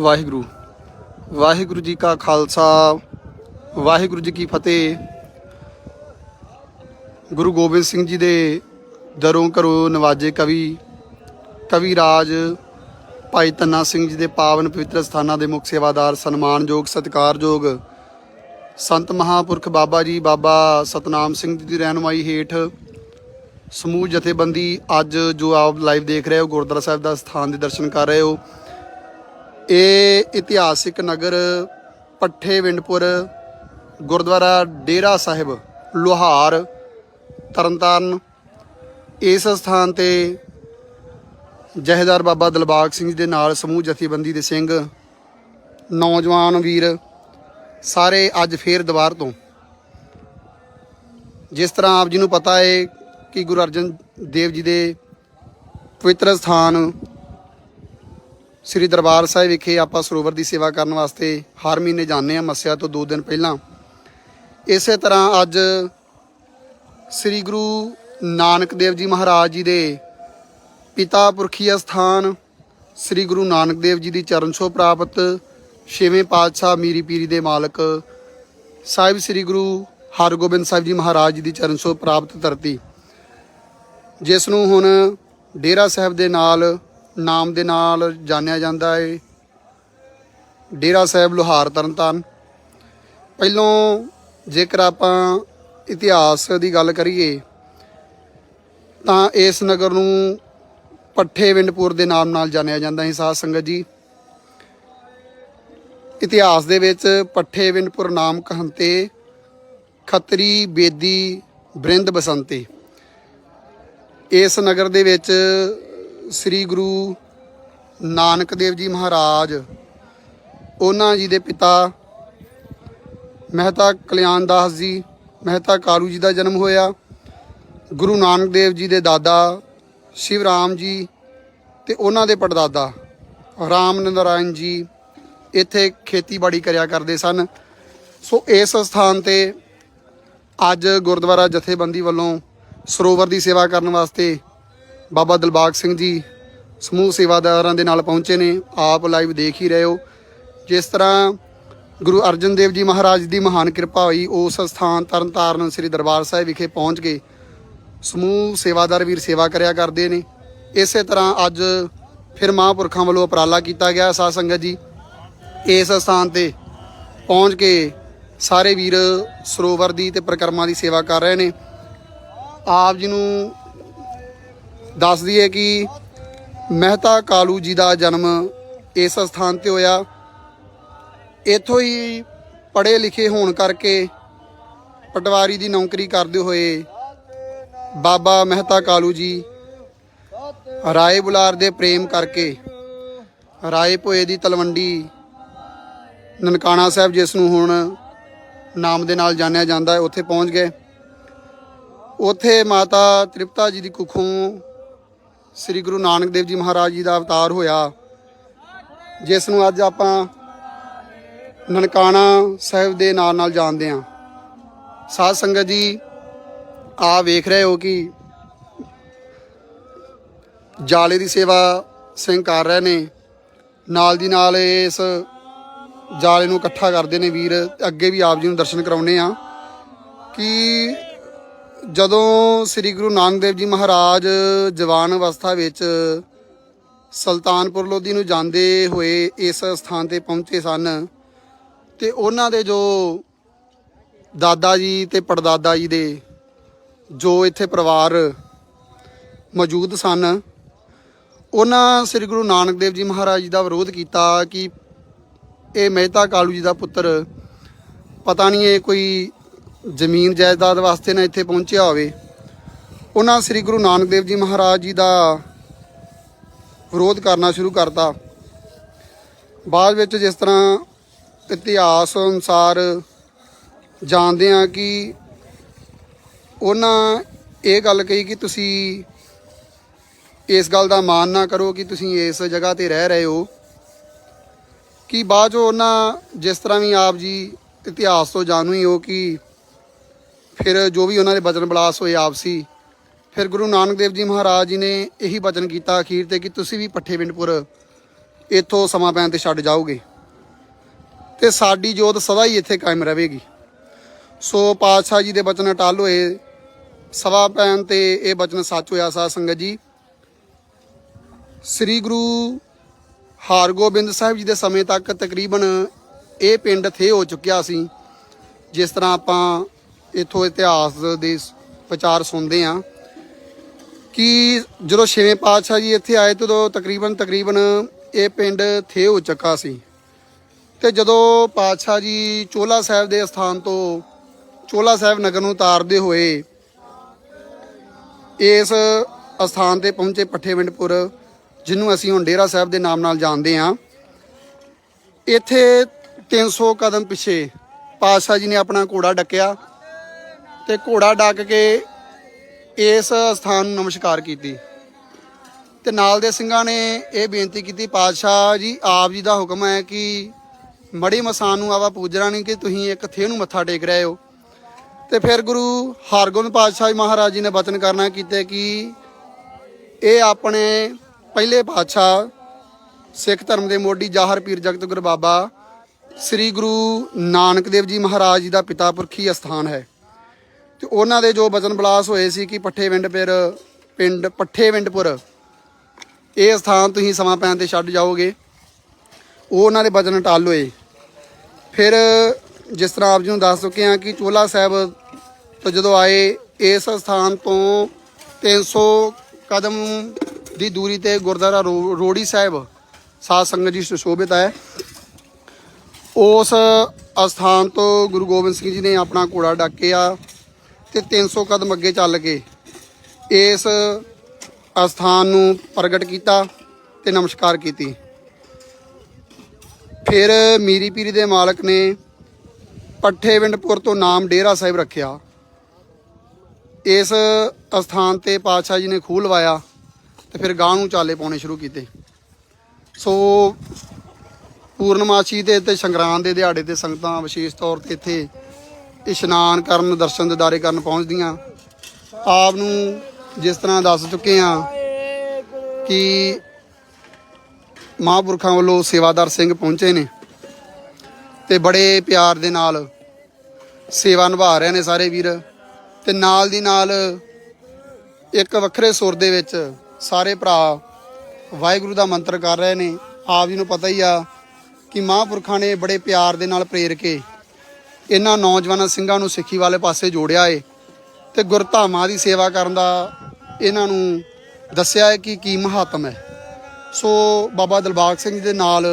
ਵਾਹਿਗੁਰੂ। ਵਾਹਿਗੁਰੂ ਜੀ ਕਾ ਖਾਲਸਾ, ਵਾਹਿਗੁਰੂ ਜੀ ਕੀ ਫਤਿਹ। ਗੁਰੂ ਗੋਬਿੰਦ ਸਿੰਘ ਜੀ ਦੇ ਦਰੋਂ ਘਰੋਂ ਨਵਾਜੇ ਕਵੀ ਕਵੀ ਰਾਜ ਭਾਈ ਧੰਨਾ ਸਿੰਘ ਜੀ ਦੇ ਪਾਵਨ ਪਵਿੱਤਰ ਸਥਾਨਾਂ ਦੇ ਮੁੱਖ ਸੇਵਾਦਾਰ, ਸਨਮਾਨਯੋਗ, ਸਤਿਕਾਰਯੋਗ ਸੰਤ ਮਹਾਪੁਰਖ ਬਾਬਾ ਜੀ, ਬਾਬਾ ਸਤਨਾਮ ਸਿੰਘ ਜੀ ਦੀ ਰਹਿਨੁਮਾਈ ਹੇਠ ਸਮੂਹ ਜਥੇਬੰਦੀ ਅੱਜ ਜੋ ਆਪ ਲਾਈਵ ਦੇਖ ਰਹੇ ਹੋ, ਗੁਰਦੁਆਰਾ ਸਾਹਿਬ ਦਾ ਸਥਾਨ ਦੇ ਦਰਸ਼ਨ ਕਰ ਰਹੇ ਹੋ। ਇਹ ਇਤਿਹਾਸਿਕ ਨਗਰ ਪੱਠੇ ਵਿੰਡਪੁਰ, ਗੁਰਦੁਆਰਾ ਡੇਰਾ ਸਾਹਿਬ, ਲੋਹਾਰ, ਤਰਨਤਾਰਨ। ਇਸ ਸਥਾਨ ਤੇ ਜਹੇਦਾਰ ਬਾਬਾ ਦਿਲਬਾਗ ਸਿੰਘ ਜੀ ਦੇ ਨਾਲ ਸਮੂਹ ਜਥੇਬੰਦੀ ਦੇ ਸਿੰਘ, ਨੌਜਵਾਨ ਵੀਰ, ਸਾਰੇ ਅੱਜ ਫੇਰ ਦੁਬਾਰ ਤੋਂ। ਜਿਸ ਤਰ੍ਹਾਂ ਆਪ ਜੀ ਨੂੰ ਪਤਾ ਹੈ ਕਿ ਗੁਰੂ ਅਰਜਨ ਦੇਵ ਜੀ ਦੇ ਪਵਿੱਤਰ ਸਥਾਨ ਸ੍ਰੀ ਦਰਬਾਰ ਸਾਹਿਬ ਵਿਖੇ ਆਪਾਂ ਸਰੋਵਰ ਦੀ ਸੇਵਾ ਕਰਨ ਵਾਸਤੇ ਹਰ ਮਹੀਨੇ ਜਾਂਦੇ ਹਾਂ, ਮੱਸਿਆ ਤੋਂ 2 ਦਿਨ ਪਹਿਲਾਂ। ਇਸੇ ਤਰ੍ਹਾਂ ਅੱਜ ਸ੍ਰੀ ਗੁਰੂ ਨਾਨਕ ਦੇਵ ਜੀ ਮਹਾਰਾਜ ਜੀ ਦੇ ਪਿਤਾ ਪੁਰਖੀ ਸਥਾਨ ਸ੍ਰੀ ਗੁਰੂ ਨਾਨਕ ਦੇਵ ਜੀ ਦੀ ਚਰਨ ਛੋਹ ਪ੍ਰਾਪਤ ਛੇਵੇਂ ਪਾਤਸ਼ਾਹ ਮੀਰੀ ਪੀਰੀ ਦੇ ਮਾਲਕ ਸਾਹਿਬ ਸ੍ਰੀ ਗੁਰੂ ਹਰਗੋਬਿੰਦ ਸਾਹਿਬ ਜੀ ਮਹਾਰਾਜ ਜੀ ਦੀ ਚਰਨ ਛੋਹ ਪ੍ਰਾਪਤ ਧਰਤੀ। ਜਿਸ ਨੂੰ ਹੁਣ ਡੇਰਾ ਸਾਹਿਬ ਦੇ ਨਾਲ, ਨਾਮ ਦੇ ਨਾਲ ਜਾਣਿਆ ਜਾਂਦਾ ਹੈ ਡੇਰਾ ਸਾਹਿਬ ਲੋਹਾਰ ਤਰਨਤਾਰਨ। ਪਹਿਲੋਂ ਜੇਕਰ ਆਪਾਂ ਇਤਿਹਾਸ ਦੀ ਗੱਲ ਕਰੀਏ, ਤਾਂ ਇਸ ਨਗਰ ਨੂੰ ਪੱਠੇ ਵਿੰਡਪੁਰ ਦੇ ਨਾਮ ਨਾਲ ਜਾਣਿਆ ਜਾਂਦਾ ਹੈ ਸਾਧ ਸੰਗਤ ਜੀ। ਇਤਿਹਾਸ ਦੇ ਵਿੱਚ ਪੱਠੇ ਵਿੰਡਪੁਰ ਨਾਮ ਕਹੰਤੇ ਖੱਤਰੀ, ਬੇਦੀ, ਬ੍ਰਿੰਦ, ਬਸੰਤੇ। ਇਸ ਨਗਰ ਦੇ ਵਿੱਚ ਸ੍ਰੀ ਗੁਰੂ ਨਾਨਕ ਦੇਵ ਜੀ ਮਹਾਰਾਜ, ਉਹਨਾਂ ਜੀ ਦੇ ਪਿਤਾ ਮਹਿਤਾ ਕਲਿਆਣ ਦਾਸ ਜੀ, ਮਹਿਤਾ ਕਾਲੂ ਜੀ ਦਾ ਜਨਮ ਹੋਇਆ। ਗੁਰੂ ਨਾਨਕ ਦੇਵ ਜੀ ਦੇ ਦਾਦਾ ਸ਼ਿਵ ਰਾਮ ਜੀ ਤੇ ਉਹਨਾਂ ਦੇ ਪੜਦਾਦਾ ਰਾਮ ਨਰਾਇਣ ਜੀ ਇੱਥੇ ਖੇਤੀਬਾੜੀ ਕਰਿਆ ਕਰਦੇ ਸਨ। ਸੋ ਇਸ ਸਥਾਨ ਤੇ ਅੱਜ ਗੁਰਦੁਆਰਾ ਜਥੇਬੰਦੀ ਵੱਲੋਂ ਸਰੋਵਰ ਦੀ ਸੇਵਾ ਕਰਨ ਵਾਸਤੇ ਬਾਬਾ ਦਿਲਬਾਗ ਸਿੰਘ ਜੀ ਸਮੂਹ ਸੇਵਾਦਾਰਾਂ ਦੇ ਨਾਲ ਪਹੁੰਚੇ ਨੇ। ਆਪ ਲਾਈਵ ਦੇਖ ਹੀ ਰਹੇ ਹੋ। ਜਿਸ ਤਰ੍ਹਾਂ ਗੁਰੂ ਅਰਜਨ ਦੇਵ ਜੀ ਮਹਾਰਾਜ ਦੀ ਮਹਾਨ ਕਿਰਪਾ ਹੋਈ, ਉਸ ਸਥਾਨ ਤਰਨਤਾਰਨ ਸ੍ਰੀ ਦਰਬਾਰ ਸਾਹਿਬ ਵਿਖੇ ਪਹੁੰਚ ਕੇ ਸਮੂਹ ਸੇਵਾਦਾਰ ਵੀਰ ਸੇਵਾ ਕਰਿਆ ਕਰਦੇ ਨੇ। ਇਸੇ ਤਰ੍ਹਾਂ ਅੱਜ ਫਿਰ ਮਹਾਂਪੁਰਖਾਂ ਵੱਲੋਂ ਉਪਰਾਲਾ ਕੀਤਾ ਗਿਆ ਸਾਧ ਸੰਗਤ ਜੀ। ਇਸ ਸਥਾਨ ਤੇ ਪਹੁੰਚ ਕੇ ਸਾਰੇ ਵੀਰ ਸਰੋਵਰ ਦੀ ਤੇ ਪ੍ਰਕਰਮਾਂ ਦੀ ਸੇਵਾ ਕਰ ਰਹੇ ਨੇ। ਆਪ ਜੀ ਨੂੰ ਦੱਸ ਦਈਏ ਕਿ ਮਹਿਤਾ ਕਾਲੂ ਜੀ ਦਾ ਜਨਮ ਇਸ ਸਥਾਨ ਤੇ ਹੋਇਆ। ਇੱਥੋਂ ਹੀ ਪੜ੍ਹੇ ਲਿਖੇ ਹੋਣ ਕਰਕੇ ਪਟਵਾਰੀ ਦੀ ਨੌਕਰੀ ਕਰਦੇ ਹੋਏ ਬਾਬਾ ਮਹਿਤਾ ਕਾਲੂ ਜੀ ਰਾਏ ਬੁਲਾਰ ਦੇ ਪ੍ਰੇਮ ਕਰਕੇ ਰਾਏ ਭੋਏ ਦੀ ਤਲਵੰਡੀ ਨਨਕਾਣਾ ਸਾਹਿਬ ਜਿਸ ਨੂੰ ਹੁਣ ਨਾਮ ਦੇ ਨਾਲ ਜਾਣਿਆ ਜਾਂਦਾ ਹੈ, ਉੱਥੇ ਪਹੁੰਚ ਗਏ। ਉੱਥੇ ਮਾਤਾ ਤ੍ਰਿਪਤਾ ਜੀ ਦੀ ਕੁੱਖੋਂ ਸ੍ਰੀ ਗੁਰੂ ਨਾਨਕ ਦੇਵ ਜੀ ਮਹਾਰਾਜ ਜੀ ਦਾ ਅਵਤਾਰ ਹੋਇਆ, ਜਿਸ ਨੂੰ ਅੱਜ ਆਪਾਂ ਨਨਕਾਣਾ ਸਾਹਿਬ ਦੇ ਨਾਲ ਨਾਲ ਜਾਣਦੇ ਹਾਂ। ਸਾਧ ਸੰਗਤ ਜੀ ਆ ਵੇਖ ਰਹੇ ਹੋ ਕਿ ਜਾਲੇ ਦੀ ਸੇਵਾ ਸਿੰਘ ਕਰ ਰਹੇ ਨੇ। ਨਾਲ ਦੀ ਨਾਲ ਇਸ ਜਾਲੇ ਨੂੰ ਇਕੱਠਾ ਕਰਦੇ ਨੇ ਵੀਰ, ਅੱਗੇ ਵੀ ਆਪ ਜੀ ਨੂੰ ਦਰਸ਼ਨ ਕਰਾਉਨੇ ਆ ਕਿ ਜਦੋਂ ਸ੍ਰੀ ਗੁਰੂ ਨਾਨਕ ਦੇਵ ਜੀ ਮਹਾਰਾਜ ਜਵਾਨ ਅਵਸਥਾ ਵਿੱਚ ਸੁਲਤਾਨਪੁਰ ਲੋਧੀ ਨੂੰ ਜਾਂਦੇ ਹੋਏ ਇਸ ਸਥਾਨ ਤੇ ਪਹੁੰਚੇ ਸਨ ਤੇ ਉਹਨਾਂ ਦੇ ਜੋ ਦਾਦਾ ਜੀ ਤੇ ਪੜਦਾਦਾ ਜੀ ਦੇ ਜੋ ਇੱਥੇ ਪਰਿਵਾਰ ਮੌਜੂਦ ਸਨ, ਉਹਨਾਂ ਸ੍ਰੀ ਗੁਰੂ ਨਾਨਕ ਦੇਵ ਜੀ ਮਹਾਰਾਜ ਜੀ ਦਾ ਵਿਰੋਧ ਕੀਤਾ ਕਿ ਇਹ ਮਹਿਤਾ ਕਾਲੂ ਜੀ ਦਾ ਪੁੱਤਰ ਪਤਾ ਨਹੀਂ ਇਹ ਕੋਈ ਜ਼ਮੀਨ ਜਾਇਦਾਦ ਵਾਸਤੇ ਨਾ ਇੱਥੇ ਪਹੁੰਚਿਆ ਹੋਵੇ। ਉਹਨਾਂ ਸ੍ਰੀ ਗੁਰੂ ਨਾਨਕ ਦੇਵ ਜੀ ਮਹਾਰਾਜ ਜੀ ਦਾ ਵਿਰੋਧ ਕਰਨਾ ਸ਼ੁਰੂ ਕਰਤਾ। ਬਾਅਦ ਵਿੱਚ ਜਿਸ ਤਰ੍ਹਾਂ ਇਤਿਹਾਸ ਅਨੁਸਾਰ ਜਾਣਦੇ ਆ ਕਿ ਉਹਨਾਂ ਇਹ ਗੱਲ ਕਹੀ ਕਿ ਤੁਸੀਂ ਇਸ ਗੱਲ ਦਾ ਮਾਨ ਨਾ ਕਰੋ ਕਿ ਤੁਸੀਂ ਇਸ ਜਗ੍ਹਾ ਤੇ ਰਹਿ ਰਹੇ ਹੋ। ਕਿ ਬਾਅਦ 'ਚੋਂ ਉਹਨਾਂ ਜਿਸ ਤਰ੍ਹਾਂ ਵੀ ਆਪ ਜੀ ਇਤਿਹਾਸ ਤੋਂ ਜਾਣੂ ਹੀ ਹੋ ਕਿ ਫਿਰ ਜੋ ਵੀ ਉਹਨਾਂ ਦੇ ਬਚਨ ਬਲਾਸ ਹੋਏ ਆਪਸੀ, ਫਿਰ ਗੁਰੂ ਨਾਨਕ ਦੇਵ ਜੀ ਮਹਾਰਾਜ ਜੀ ਨੇ ਇਹੀ ਬਚਨ ਕੀਤਾ ਅਖੀਰ ਤੇ ਕਿ ਤੁਸੀਂ ਵੀ ਪੱਠੇ ਪਿੰਡਪੁਰ ਇੱਥੋਂ ਸਮਾਂ ਪੈਣ ਤੇ ਛੱਡ ਜਾਓਗੇ। ਤੇ ਸਾਡੀ ਜੋਤ ਸਦਾ ਹੀ ਇੱਥੇ ਕਾਇਮ ਰਹੇਗੀ। ਸੋ ਪਾਤਸ਼ਾਹ ਜੀ ਦੇ ਬਚਨ ਅਟਲ ਹੋਏ ਸਵਾ ਪੈਣ ਤੇ ਇਹ ਬਚਨ ਸੱਚ ਹੋਇਆ ਸਾਧ ਸੰਗਤ ਜੀ। ਸ੍ਰੀ ਗੁਰੂ ਹਰਗੋਬਿੰਦ ਸਾਹਿਬ ਜੀ ਦੇ ਸਮੇਂ ਤੱਕ ਤਕਰੀਬਨ ਇਹ ਪਿੰਡ ਥੇ ਹੋ ਚੁੱਕਿਆ ਸੀ, ਜਿਸ ਤਰ੍ਹਾਂ ਆਪਾਂ ਇਥੋਂ ਇਤਿਹਾਸ ਦੇ ਵਿਚਾਰ ਸੁਣਦੇ ਆ ਕਿ ਜਦੋਂ ਛੇਵੇਂ ਪਾਤਸ਼ਾਹ ਜੀ ਇੱਥੇ ਆਏ ਤਦੋਂ ਤਕਰੀਬਨ ਤਕਰੀਬਨ ਇਹ ਪਿੰਡ ਥੇ ਹੋ ਚੁੱਕਾ ਸੀ। ਤੇ ਜਦੋਂ ਪਾਤਸ਼ਾਹ ਜੀ ਚੋਲਾ ਸਾਹਿਬ ਦੇ ਸਥਾਨ ਤੋਂ ਚੋਲਾ ਸਾਹਿਬ ਨਗਰ ਨੂੰ ਉਤਾਰਦੇ ਹੋਏ ਇਸ ਸਥਾਨ ਤੇ ਪਹੁੰਚੇ ਪੱਠੇਵਿੰਡਪੁਰ, ਜਿਹਨੂੰ ਅਸੀਂ ਹੁਣ ਡੇਰਾ ਸਾਹਿਬ ਦੇ ਨਾਮ ਨਾਲ ਜਾਣਦੇ ਹਾਂ। ਇੱਥੇ 300 ਕਦਮ ਪਿੱਛੇ ਪਾਤਸ਼ਾਹ ਜੀ ਨੇ ਆਪਣਾ ਘੋੜਾ ਡੱਕਿਆ। ਤੇ ਘੋੜਾ ਡੱਕ ਕੇ ਇਸ ਸਥਾਨ ਨੂੰ ਨਮਸਕਾਰ ਕੀਤੀ। ਤੇ ਨਾਲ ਦੇ ਸਿੰਘਾਂ ਨੇ ਇਹ ਬੇਨਤੀ ਕੀਤੀ, ਪਾਤਸ਼ਾਹ ਜੀ, ਆਪ ਜੀ ਦਾ ਹੁਕਮ ਹੈ ਕਿ ਮੜੀ ਮਸਾਨ ਨੂੰ ਆਵਾ ਪੂਜਣਾ ਨਹੀਂ, ਕਿ ਤੁਸੀਂ ਇੱਕ ਥੇ ਨੂੰ ਮੱਥਾ ਟੇਕ ਰਹੇ ਹੋ। ਤੇ ਫਿਰ ਗੁਰੂ ਹਰਗੋਬਿੰਦ ਪਾਤਸ਼ਾਹ ਜੀ ਮਹਾਰਾਜ ਜੀ ਨੇ ਬਚਨ ਕਰਨਾ ਕੀਤੇ ਕਿ ਇਹ ਆਪਣੇ ਪਹਿਲੇ ਪਾਤਸ਼ਾਹ ਸਿੱਖ ਧਰਮ ਦੇ ਮੋਢੀ ਜਾਹਰ ਪੀਰ ਜਗਤ ਗੁਰੂ ਬਾਬਾ ਸ੍ਰੀ ਗੁਰੂ ਨਾਨਕ ਦੇਵ ਜੀ ਮਹਾਰਾਜ ਜੀ ਦਾ ਪਿਤਾ ਪੁਰਖੀ ਅਸਥਾਨ ਹੈ। ਤੇ ਉਹਨਾਂ ਦੇ ਜੋ ਵਜਨ ਬਲਾਸ ਹੋਏ ਸੀ ਕਿ ਪੱਠੇ ਵਿੰਡ ਫਿਰ ਪਿੰਡ, ਪੱਠੇ ਵਿੰਡਪੁਰ, ਇਹ ਸਥਾਨ ਤੁਸੀਂ ਸਮਾਂ ਪੈਣ ਤੇ ਛੱਡ ਜਾਓਗੇ। ਉਹ ਉਹਨਾਂ ਦੇ ਵਜਨ ਟਾਲ ਹੋਏ। ਫਿਰ ਜਿਸ ਤਰ੍ਹਾਂ ਆਪ ਜੀ ਨੂੰ ਦੱਸ ਚੁੱਕੇ ਹਾਂ ਕਿ ਚੋਲਾ ਸਾਹਿਬ ਤੋਂ ਜਦੋਂ ਆਏ, ਇਸ ਸਥਾਨ ਤੋਂ 300 ਕਦਮ ਦੀ ਦੂਰੀ ਤੇ ਗੁਰਦੁਆਰਾ ਰੋ- ਰੋੜੀ ਸਾਹਿਬ ਸਾਧ ਸੰਗਤ ਜੀ ਸੁਸ਼ੋਭਿਤ ਹੈ। ਉਸ ਅਸਥਾਨ ਤੋਂ ਗੁਰੂ ਗੋਬਿੰਦ ਸਿੰਘ ਜੀ ਨੇ ਆਪਣਾ ਘੋੜਾ ਡਾਕਿਆ। ਤੇ 300 ਕਦਮ ਅੱਗੇ ਚੱਲ ਕੇ ਇਸ ਅਸਥਾਨ ਨੂੰ ਪ੍ਰਗਟ ਕੀਤਾ ਤੇ ਨਮਸਕਾਰ ਕੀਤੀ। ਫਿਰ ਮੀਰੀ ਪੀਰੀ ਦੇ ਮਾਲਕ ਨੇ ਪੱਠੇ ਵਿੰਡਪੁਰ ਤੋਂ ਨਾਮ ਡੇਰਾ ਸਾਹਿਬ ਰੱਖਿਆ। ਇਸ ਅਸਥਾਨ ਤੇ ਪਾਤਸ਼ਾਹ ਜੀ ਨੇ ਖੂਹ ਲਵਾਇਆ ਤੇ ਫਿਰ ਗਾਂ ਨੂੰ ਚਾਲੇ ਪਾਉਣੇ ਸ਼ੁਰੂ ਕੀਤੇ। ਸੋ ਪੂਰਨਮਾਸ਼ੀ ਤੇ ਤੇ ਸੰਗਰਾਂਦ ਦੇ ਦਿਹਾੜੇ ਤੇ ਸੰਗਤਾਂ ਵਿਸ਼ੇਸ਼ ਤੌਰ ਤੇ ਇੱਥੇ ਇਸ਼ਨਾਨ ਕਰਨ, ਦਰਸ਼ਨ ਦਿਦਾਰੇ ਕਰਨ ਪਹੁੰਚਦੀਆਂ। ਆਪ ਨੂੰ ਜਿਸ ਤਰ੍ਹਾਂ ਦੱਸ ਚੁੱਕੇ ਆ ਕਿ ਮਹਾਂਪੁਰਖਾਂ ਵੱਲੋਂ ਸੇਵਾਦਾਰ ਸਿੰਘ ਪਹੁੰਚੇ ਨੇ ਤੇ ਬੜੇ ਪਿਆਰ ਦੇ ਨਾਲ ਸੇਵਾ ਨਿਭਾ ਰਹੇ ਨੇ ਸਾਰੇ ਵੀਰ ਤੇ ਨਾਲ ਦੀ ਨਾਲ ਇੱਕ ਵੱਖਰੇ ਸੁਰ ਦੇ ਵਿੱਚ ਸਾਰੇ ਭਰਾ ਵਾਹਿਗੁਰੂ ਦਾ ਮੰਤਰ ਕਰ ਰਹੇ ਨੇ। ਆਪ ਜੀ ਨੂੰ ਪਤਾ ਹੀ ਆ ਕਿ ਮਹਾਂਪੁਰਖਾਂ ਨੇ ਬੜੇ ਪਿਆਰ ਦੇ ਨਾਲ ਪ੍ਰੇਰ ਕੇ ਇਹਨਾਂ ਨੌਜਵਾਨਾਂ ਸਿੰਘਾਂ ਨੂੰ ਸਿੱਖੀ ਵਾਲੇ ਪਾਸੇ ਜੋੜਿਆ ਏ ਤੇ ਗੁਰਧਾਮਾਂ ਦੀ ਸੇਵਾ ਕਰਨ ਦਾ ਇਹਨਾਂ ਨੂੰ ਦੱਸਿਆ ਹੈ ਕਿ ਕੀ ਮਹਾਤਮ ਹੈ। ਸੋ ਬਾਬਾ ਦਿਲਬਾਗ ਸਿੰਘ ਜੀ ਦੇ ਨਾਲ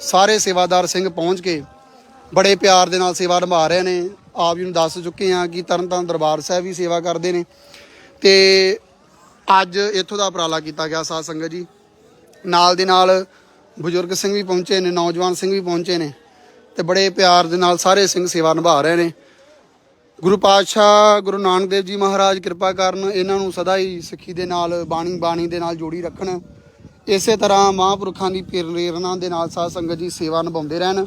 ਸਾਰੇ ਸੇਵਾਦਾਰ ਸਿੰਘ ਪਹੁੰਚ ਕੇ ਬੜੇ ਪਿਆਰ ਦੇ ਨਾਲ ਸੇਵਾ ਨਿਭਾ ਰਹੇ ਨੇ। ਆਪ ਜੀ ਨੂੰ ਦੱਸ ਚੁੱਕੇ ਆ ਕਿ ਤਰਨਤਾਰਨ ਦਰਬਾਰ ਸਾਹਿਬ ਵੀ ਸੇਵਾ ਕਰਦੇ ਨੇ ਤੇ ਅੱਜ ਇੱਥੋਂ ਦਾ ਉਪਰਾਲਾ ਕੀਤਾ ਗਿਆ ਸਾਧ ਸੰਗਤ ਜੀ। ਨਾਲ ਦੇ ਨਾਲ ਬਜ਼ੁਰਗ ਸਿੰਘ ਵੀ ਪਹੁੰਚੇ ਨੇ, ਨੌਜਵਾਨ ਸਿੰਘ ਵੀ ਪਹੁੰਚੇ ਨੇ। ਤੇ ਬੜੇ ਪਿਆਰ ਦੇ ਨਾਲ ਸਾਰੇ ਸਿੰਘ ਸੇਵਾ ਨਿਭਾ ਰਹੇ ਨੇ। ਗੁਰੂ ਪਾਤਸ਼ਾਹ, ਗੁਰੂ ਨਾਨਕ ਦੇਵ ਜੀ ਮਹਾਰਾਜ ਕਿਰਪਾ ਕਰਨ ਇਹਨਾਂ ਨੂੰ ਸਦਾ ਹੀ ਸਿੱਖੀ ਦੇ ਨਾਲ, ਬਾਣੀ ਬਾਣੀ ਦੇ ਨਾਲ ਜੋੜੀ ਰੱਖਣ। ਇਸੇ ਤਰ੍ਹਾਂ ਮਹਾਂਪੁਰਖਾਂ ਦੀ ਪ੍ਰੇਰਣਾ ਦੇ ਨਾਲ ਸਾਧ ਸੰਗਤ ਜੀ ਸੇਵਾ ਨਿਭਾਉਂਦੇ ਰਹਿਣ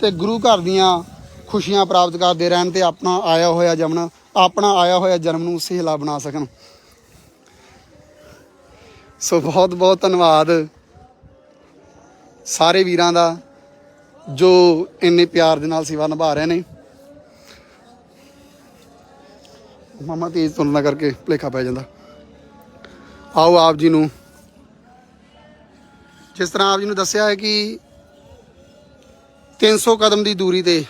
ਤੇ ਗੁਰੂ ਘਰ ਦੀਆਂ ਖੁਸ਼ੀਆਂ ਪ੍ਰਾਪਤ ਕਰਦੇ ਰਹਿਣ ਤੇ ਆਪਣਾ ਆਇਆ ਹੋਇਆ ਜਨਮ, ਆਪਣਾ ਆਇਆ ਹੋਇਆ ਜਨਮ ਨੂੰ ਸਹੇਲਾ ਬਣਾ ਸਕਣ। ਸੋ ਬਹੁਤ ਬਹੁਤ ਧੰਨਵਾਦ ਸਾਰੇ ਵੀਰਾਂ ਦਾ। ਜੋ ਇੰਨੇ ਪਿਆਰ ਦੇ ਨਾਲ ਸੇਵਾ ਨਿਭਾ ਰਹੇ ਨੇ। ਮਾਮਾ ਤੇਜ਼ ਤੁਲਨਾ ਕਰਕੇ ਭੁਲੇਖਾ ਪੈ ਜਾਂਦਾ। ਆਓ ਆਪ ਜੀ ਨੂੰ। ਜਿਸ ਤਰ੍ਹਾਂ ਆਪ ਜੀ ਨੂੰ ਦੱਸਿਆ ਹੈ ਕਿ 300 ਕਦਮ ਦੀ ਦੂਰੀ ਤੇ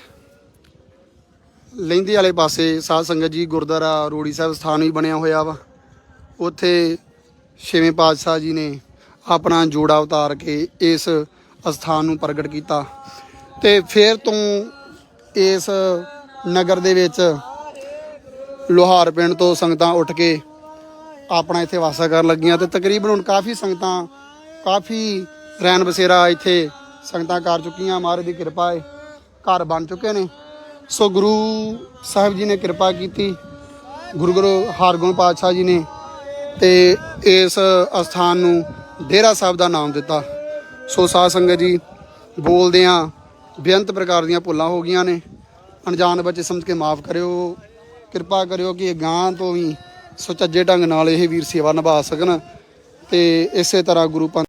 ਲਹਿੰਦੇ ਵਾਲੇ ਪਾਸੇ ਸਾਧ ਸੰਗਤ ਜੀ ਗੁਰਦੁਆਰਾ ਰੋੜੀ ਸਾਹਿਬ ਸਥਾਨ ਵੀ ਬਣਿਆ ਹੋਇਆ ਵਾ। ਉੱਥੇ ਛੇਵੇਂ ਪਾਤਸ਼ਾਹ ਜੀ ਨੇ ਆਪਣਾ ਜੋੜਾ ਉਤਾਰ ਕੇ ਇਸ ਅਸਥਾਨ ਨੂੰ ਪ੍ਰਗਟ ਕੀਤਾ। ਤੇ ਫਿਰ ਤੋਂ ਇਸ ਨਗਰ ਦੇ ਵਿੱਚ ਲੋਹਾਰ ਪਿੰਡ ਤੋਂ ਸੰਗਤਾਂ ਉੱਠ ਕੇ ਆਪਣਾ ਇੱਥੇ ਵਾਸਾ ਕਰਨ ਲੱਗੀਆਂ ਤੇ ਤਕਰੀਬਨ ਹੁਣ ਕਾਫੀ ਸੰਗਤਾਂ, ਕਾਫੀ ਰੈਣ ਬਸੇਰਾ ਇੱਥੇ ਸੰਗਤਾਂ ਕਰ ਚੁੱਕੀਆਂ। ਮਹਾਰਾਜ ਦੀ ਕਿਰਪਾ ਹੈ ਘਰ ਬਣ ਚੁੱਕੇ ਨੇ। ਸੋ ਗੁਰੂ ਸਾਹਿਬ ਜੀ ਨੇ ਕਿਰਪਾ ਕੀਤੀ, ਗੁਰੂ ਗੁਰੂ ਹਰਗੋਬਿੰਦ ਪਾਤਸ਼ਾਹ ਜੀ ਨੇ ਤੇ ਇਸ ਅਸਥਾਨ ਨੂੰ ਡੇਰਾ ਸਾਹਿਬ ਦਾ ਨਾਮ ਦਿੱਤਾ। ਸੋ ਸਾਧ ਸੰਗਤ ਜੀ, ਬੋਲਦੇ ਆ ਬੇਅੰਤ ਪ੍ਰਕਾਰ ਦੀਆਂ ਭੁੱਲਾਂ ਹੋ ਗਈਆਂ ਨੇ। ਅਣਜਾਣ ਬੱਚੇ ਸਮਝ ਕੇ ਮਾਫ ਕਰਿਓ। ਕਿਰਪਾ ਕਰਿਓ ਕਿ ਇਹ ਗਾਂ ਤੋਂ ਵੀ ਸੁਚੱਜੇ ਢੰਗ ਨਾਲ ਇਹ ਵੀਰ ਸੇਵਾ ਨਿਭਾ ਸਕਣ ਤੇ ਇਸੇ ਤਰ੍ਹਾਂ ਗੁਰੂ ਪੰਥ